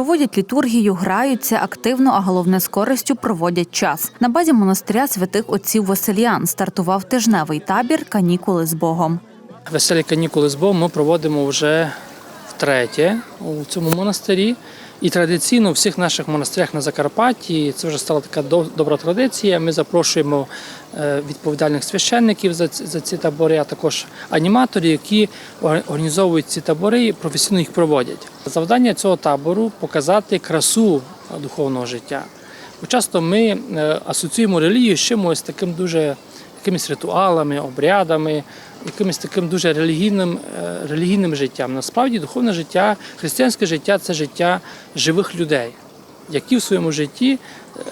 Проводять літургію, граються активно, а головне з користю проводять час. На базі монастиря святих отців Василіан стартував тижневий табір Канікули з Богом. Веселі канікули з Богом ми проводимо вже втретє у цьому монастирі. І традиційно у всіх наших монастирях на Закарпатті це вже стала така до- добра традиція. Ми запрошуємо е, відповідальних священників за, ці- табори, а також аніматорів, які організовують ці табори і професійно їх проводять. Завдання цього табору показати красу е, духовного життя. Часто ми е, асоціюємо релігію з чимось таким дуже якимись ритуалами, обрядами, якимось таким дуже релігійним, е, релігійним життям. Насправді духовне життя, християнське життя це життя живих людей, які в своєму житті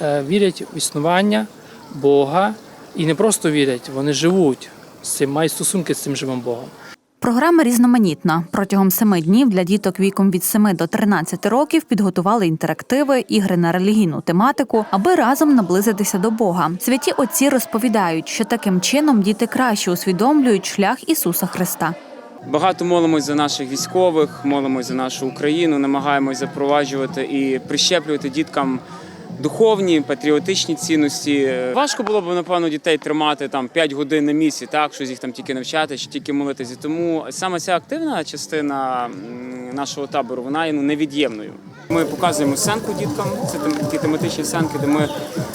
е, вірять в існування Бога і не просто вірять, вони живуть з цим, мають стосунки з цим живим Богом. Програма різноманітна. Протягом семи днів для діток віком від 7 до 13 років підготували інтерактиви, ігри на релігійну тематику, аби разом наблизитися до Бога. Святі отці розповідають, що таким чином діти краще усвідомлюють шлях Ісуса Христа. Багато молимось за наших військових, молимось за нашу Україну, намагаємось запроваджувати і прищеплювати діткам духовні, патріотичні цінності. Важко було б, напевно, дітей тримати там 5 годин на місці, так, щось їх там тільки навчати, чи тільки молитися. Тому саме ця активна частина нашого табору, вона є ну, невід'ємною. Ми показуємо сценку діткам, це такі тематичні сценки, де ми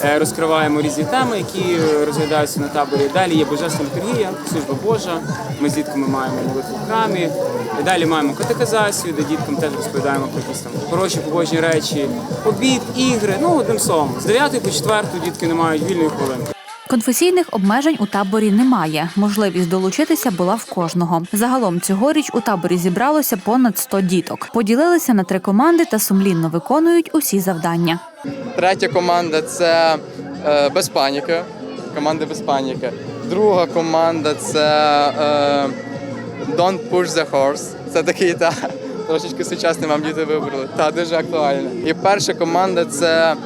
е, розкриваємо різні теми, які розглядаються на таборі. Далі є божественна літургія, служба Божа. Ми з дітками маємо молитву в храмі. Далі маємо катехизацію, де діткам теж розповідаємо про якісь там хороші побожні речі, обід, ігри. Ну одним словом, з 9 по 4 дітки не мають вільної хвилинки. Конфесійних обмежень у таборі немає. Можливість долучитися була в кожного. Загалом цьогоріч у таборі зібралося понад 100 діток. Поділилися на три команди та сумлінно виконують усі завдання. Третя команда це е, без паніки. Команда без паніки. Друга команда це е, Don't Push the Horse. Це такий та трошечки сучасний вам діти вибрали. Та дуже актуально. І перша команда це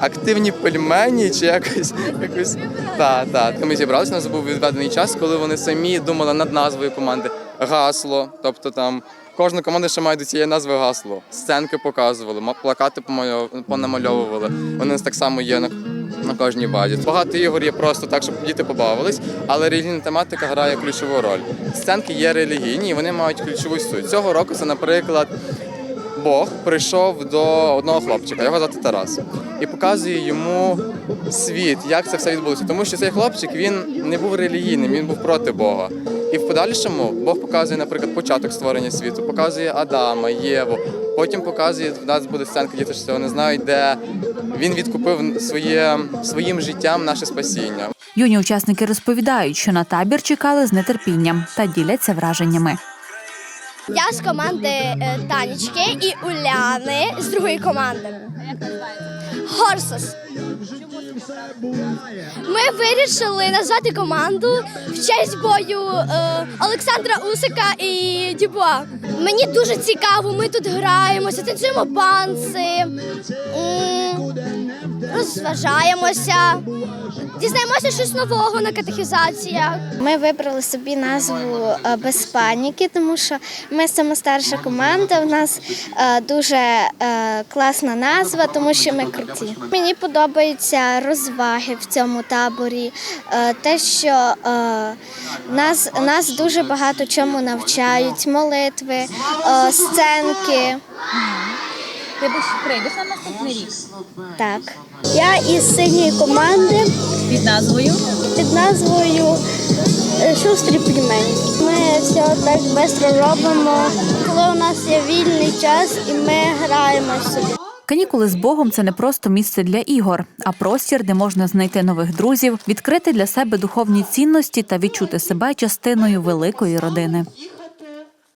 активні пельмені чи якось якось. Та, та. Ми зібралися, у нас був відведений час, коли вони самі думали над назвою команди. Гасло, тобто там. Кожна команда ще має до цієї назви гасло. Сценки показували, плакати понамальовували. Вони так само є на, на кожній базі. Багато ігор є просто так, щоб діти побавились, але релігійна тематика грає ключову роль. Сценки є релігійні, і вони мають ключову суть. Цього року це, наприклад, Бог прийшов до одного хлопчика, його звати Тарас, і показує йому світ, як це все відбулося. Тому що цей хлопчик він не був релігійним, він був проти Бога. І в подальшому Бог показує, наприклад, початок створення світу, показує Адама, Єву. Потім показує, в нас буде сценка, діти цього не знають, де він відкупив своє, своїм життям наше спасіння. Юні учасники розповідають, що на табір чекали з нетерпінням та діляться враженнями. Я з команди е, Танечки і Уляни з другої команди. Horses. Ми вирішили назвати команду в честь бою е, Олександра Усика і Дюбуа. Мені дуже цікаво, ми тут граємося, танцюємо банси, м, розважаємося, дізнаємося щось нового на катехізаціях. Ми вибрали собі назву е, без паніки, тому що ми саме старша команда. У нас е, дуже е, класна назва, тому що ми круті. Мені подобаються розваги в цьому таборі. Те, що нас, нас дуже багато чому навчають, молитви, сценки. Ти прийдеш на наступний рік Так. Я із синьої команди під назвою. під назвою е, Шустрі пельмені. Ми все так швидко робимо, коли у нас є вільний час і ми граємо собі. Канікули з Богом це не просто місце для ігор, а простір, де можна знайти нових друзів, відкрити для себе духовні цінності та відчути себе частиною великої родини.